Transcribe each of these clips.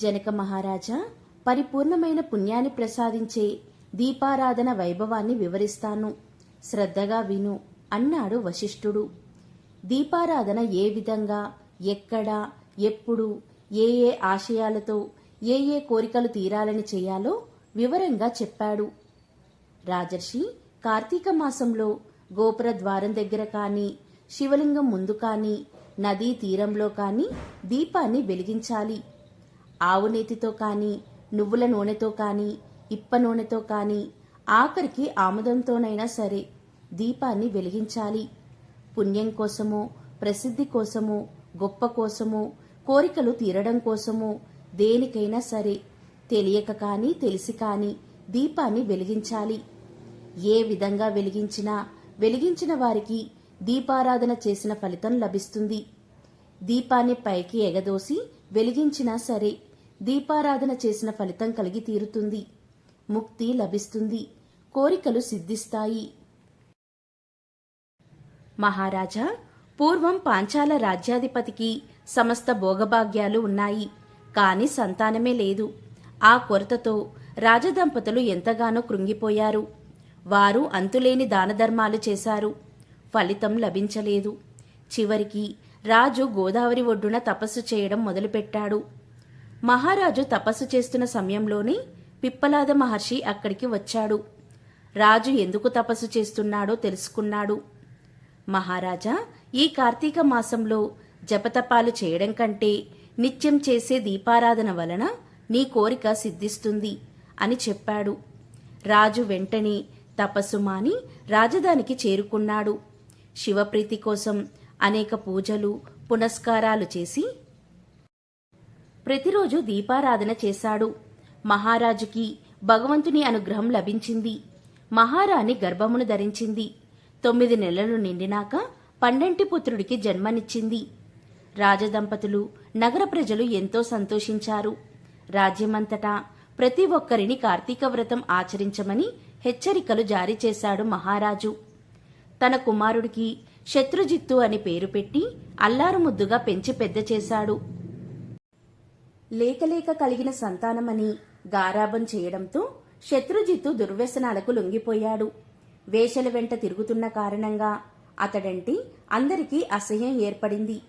జనక మహారాజా పరిపూర్ణమైన పుణ్యాన్ని ప్రసాదించే దీపారాధన వైభవాన్ని వివరిస్తాను. శ్రద్ధగా విను అన్నాడు వశిష్ఠుడు. దీపారాధన ఏ విధంగా ఎక్కడ ఎప్పుడు ఏ ఏ ఆశయాలతో ఏ ఏ కోరికలు తీరాలని చేయాలో వివరంగా చెప్పాడు. రాజర్షి కార్తీక మాసంలో గోపుర ద్వారం దగ్గర కానీ శివలింగం ముందు కానీ నదీ తీరంలో కానీ దీపాన్ని వెలిగించాలి. ఆవు నేతితో కానీ నువ్వుల నూనెతో కానీ ఇప్ప నూనెతో కానీ ఆఖరికి ఆముదంతోనైనా సరే దీపాన్ని వెలిగించాలి. పుణ్యం కోసమో ప్రసిద్ధి కోసమో గొప్ప కోసమో కోరికలు తీరడం కోసమో దేనికైనా సరే తెలియక కానీ తెలిసి కానీ దీపాన్ని వెలిగించాలి. ఏ విధంగా వెలిగించినా వెలిగించిన వారికి దీపారాధన చేసిన ఫలితం లభిస్తుంది. దీపాన్ని పైకి ఎగదోసి వెలిగించినా సరే దీపారాధన చేసిన ఫలితం కలిగి తీరుతుంది. ముక్తి లభిస్తుంది. కోరికలు సిద్ధిస్తాయి. మహారాజా పూర్వం పాంచాల రాజ్యాధిపతికి సమస్త భోగభాగ్యాలు ఉన్నాయి. కాని సంతానమే లేదు. ఆ కొరతతో రాజదంపతులు ఎంతగానో కృంగిపోయారు. వారు అంతులేని దానధర్మాలు చేశారు. ఫలితం లభించలేదు. చివరికి రాజు గోదావరి ఒడ్డున తపస్సు చేయడం మొదలుపెట్టాడు. మహారాజు తపస్సు చేస్తున్న సమయంలోనే పిప్పలాద మహర్షి అక్కడికి వచ్చాడు. రాజు ఎందుకు తపస్సు చేస్తున్నాడో తెలుసుకున్నాడు. మహారాజా ఈ కార్తీక మాసంలో జపతపాలు చేయడం కంటే నిత్యం చేసే దీపారాధన వలన నీ కోరిక సిద్ధిస్తుంది అని చెప్పాడు. రాజు వెంటనే తపస్సు మాని రాజధానికి చేరుకున్నాడు. శివప్రీతి కోసం అనేక పూజలు పునస్కారాలు చేసి ప్రతిరోజు దీపారాధన చేశాడు. మహారాజుకి భగవంతుని అనుగ్రహం లభించింది. మహారాణి గర్భమును ధరించింది. తొమ్మిది నెలలు నిండినాక పండంటి పుత్రుడికి జన్మనిచ్చింది. రాజదంపతులు నగర ప్రజలు ఎంతో సంతోషించారు. రాజ్యమంతటా ప్రతి ఒక్కరిని కార్తీక వ్రతం ఆచరించమని హెచ్చరికలు జారీ చేశాడు మహారాజు. తన కుమారుడికి శత్రుజిత్తు అని పేరు పెట్టి అల్లారు ముద్దుగా పెంచి పెద్ద చేశాడు. లేకలేక కలిగిన సంతానమని గారాబం చేయడంతో శత్రుజిత్తు దుర్వ్యసనాలకు లొంగిపోయాడు. వేషల వెంట తిరుగుతున్న కారణంగా అతడంటి అందరికీ అసహ్యం ఏర్పడింది.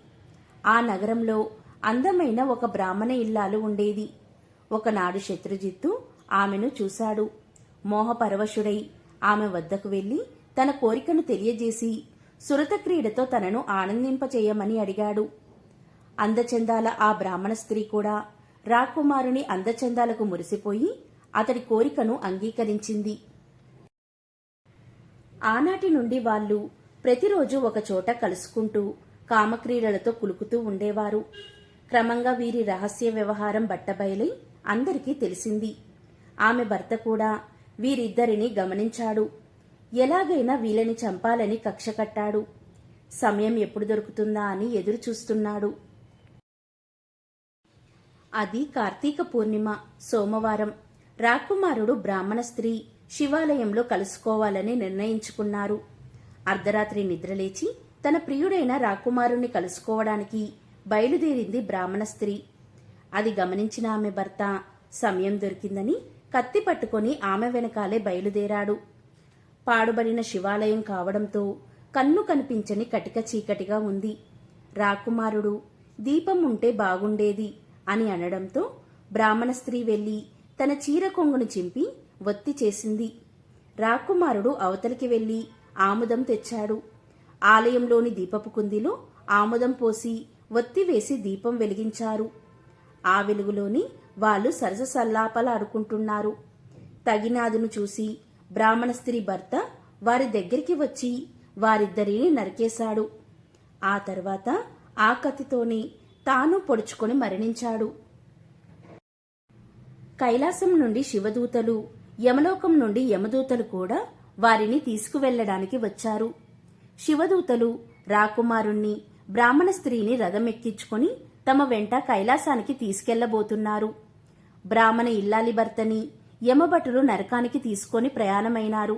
ఆ నగరంలో అందమైన ఒక బ్రాహ్మణ ఇల్లాలు ఉండేది. ఒకనాడు శత్రుజిత్తు ఆమెను చూశాడు. మోహపరవశుడై ఆమె వద్దకు వెళ్ళి తన కోరికను తెలియజేసి సురత క్రీడతో తనను ఆనందింపచేయమని అడిగాడు. అందచందాల ఆ బ్రాహ్మణ స్త్రీ కూడా రాకుమారుని అందచందాలకు మురిసిపోయి అతడి కోరికను అంగీకరించింది. ఆనాటి నుండి వాళ్ళు ప్రతిరోజు ఒకచోట కలుసుకుంటూ కామక్రీడలతో కులుకుతూ ఉండేవారు. క్రమంగా వీరి రహస్య వ్యవహారం బట్టబయలై అందరికీ తెలిసింది. ఆమె భర్త కూడా వీరిద్దరిని గమనించాడు. ఎలాగైనా వీళ్ళని చంపాలని కక్ష కట్టాడు. సమయం ఎప్పుడు దొరుకుతుందా అని ఎదురు చూస్తున్నాడు అది కార్తీక పూర్ణిమ సోమవారం. రాకుమారుడు బ్రాహ్మణ స్త్రీ శివాలయంలో కలుసుకోవాలని నిర్ణయించుకున్నారు. అర్ధరాత్రి నిద్రలేచి తన ప్రియుడైన రాకుమారుణ్ణి కలుసుకోవడానికి బయలుదేరింది బ్రాహ్మణ స్త్రీ. అది గమనించిన ఆమె భర్త సమయం దొరికిందని కత్తి పట్టుకొని ఆమె వెనకాలే బయలుదేరాడు. పాడుబడిన శివాలయం కావడంతో కన్ను కనిపించని కటిక చీకటిగా ఉంది. రాకుమారుడు దీపం ఉంటే బాగుండేది. అని అనడంతో బ్రాహ్మణ స్త్రీ వెళ్ళి తన చీర కొంగును చింపి ఒత్తి చేసింది. రాకుమారుడు అవతలికి వెళ్ళి ఆముదం తెచ్చాడు. ఆలయంలోని దీపపు కుందిలో ఆముదం పోసి ఒత్తి వేసి దీపం వెలిగించారు. ఆ వెలుగులోని వాళ్ళు సరస సల్లాపలాడుకుంటున్నారు తగినాదును చూసి బ్రాహ్మణ స్త్రీ భర్త వారి దగ్గరికి వచ్చి వారిద్దరిని నరికేశాడు. ఆ తర్వాత ఆ కత్తితోనే తాను పొడుచుకొని మరణించాడు. కైలాసం నుండి శివదూతలు యమలోకం నుండి యమదూతలు కూడా వారిని తీసుకువెళ్ళడానికి వచ్చారు. శివదూతలు రాకుమారుణ్ణి బ్రాహ్మణ స్త్రీని రథమెక్కించుకొని తమ వెంట కైలాసానికి తీసుకెళ్ళబోతున్నారు. బ్రాహ్మణ ఇల్లాలి భర్తని యమభటులు నరకానికి తీసుకొని ప్రయాణమైనారు.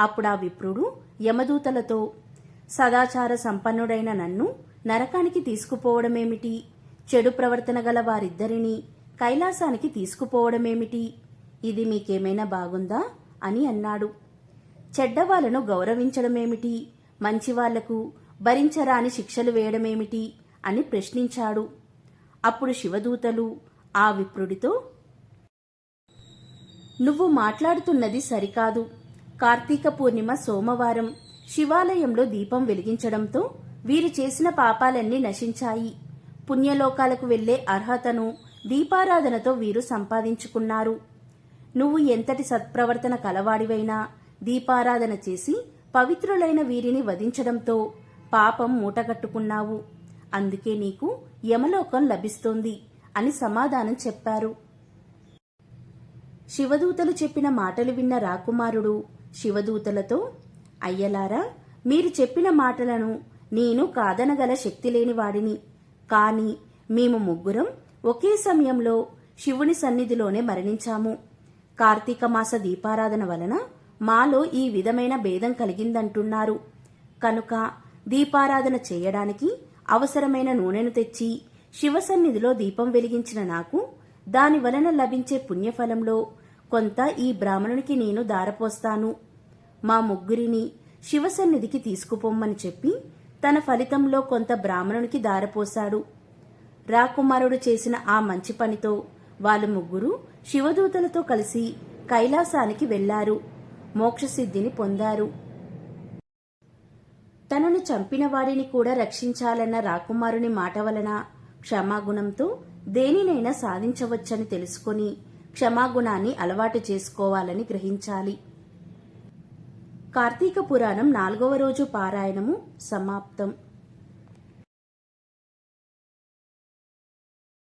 అప్పుడా విప్రుడు యమదూతలతో సదాచార సంపన్నుడైన నన్ను నరకానికి తీసుకుపోవడమేమిటి? చెడు ప్రవర్తన గల వారిద్దరినీ కైలాసానికి తీసుకుపోవడమేమిటి? ఇది మీకేమైనా బాగుందా? అని అన్నాడు. చెడ్డవాళ్ళను గౌరవించడమేమిటి? మంచివాళ్ళకు భరించరాని శిక్షలు వేయడమేమిటి? అని ప్రశ్నించాడు. అప్పుడు శివదూతలు ఆ విప్రుడితో నువ్వు మాట్లాడుతున్నది సరికాదు. కార్తీక పూర్ణిమ సోమవారం శివాలయంలో దీపం వెలిగించడంతో వీరు చేసిన పాపాలన్నీ నశించాయి. పుణ్యలోకాలకు వెళ్ళే అర్హతను దీపారాధనతో వీరు సంపాదించుకున్నారు. నువ్వు ఎంతటి సత్ప్రవర్తన కలవాడివైనా దీపారాధన చేసి పవిత్రులైన వీరిని వధించడంతో పాపం మూటగట్టుకున్నావు. అందుకే నీకు యమలోకం లభిస్తోంది అని సమాధానం చెప్పారు. శివదూతలు చెప్పిన మాటలు విన్న రాకుమారుడు శివదూతలతో అయ్యలారా మీరు చెప్పిన మాటలను నేను కాదనగల శక్తి లేని వాడిని కాని మేము ముగ్గురం ఒకే సమయంలో శివుని సన్నిధిలోనే మరణించాము. కార్తీక మాస దీపారాధన వలన మాలో ఈ విధమైన భేదం కలిగిందంటున్నారు. కనుక దీపారాధన చేయడానికి అవసరమైన నూనెను తెచ్చి శివసన్నిధిలో దీపం వెలిగించిన నాకు దాని వలన లభించే పుణ్యఫలంలో కొంత ఈ బ్రాహ్మణునికి నేను దారపోస్తాను మా ముగ్గురిని శివసన్నిధికి తీసుకుపోమ్మని చెప్పి తన ఫలితంలో కొంత బ్రాహ్మణునికి దారపోశాడు. రాకుమారుడు చేసిన ఆ మంచి పనితో వాళ్ళు ముగ్గురు శివదూతలతో కలిసి కైలాసానికి వెళ్ళారు మోక్షసిద్ధిని పొందారు. తనను చంపిన వాడిని కూడా రక్షించాలన్న రాకుమారుని మాట వలన క్షమాగుణంతో దేనినైనా సాధించవచ్చని తెలుసుకొని క్షమాగుణాన్ని అలవాటు చేసుకోవాలని గ్రహించాలి. కార్తీక పురాణం నాలుగవ రోజు పారాయణము సమాప్తం.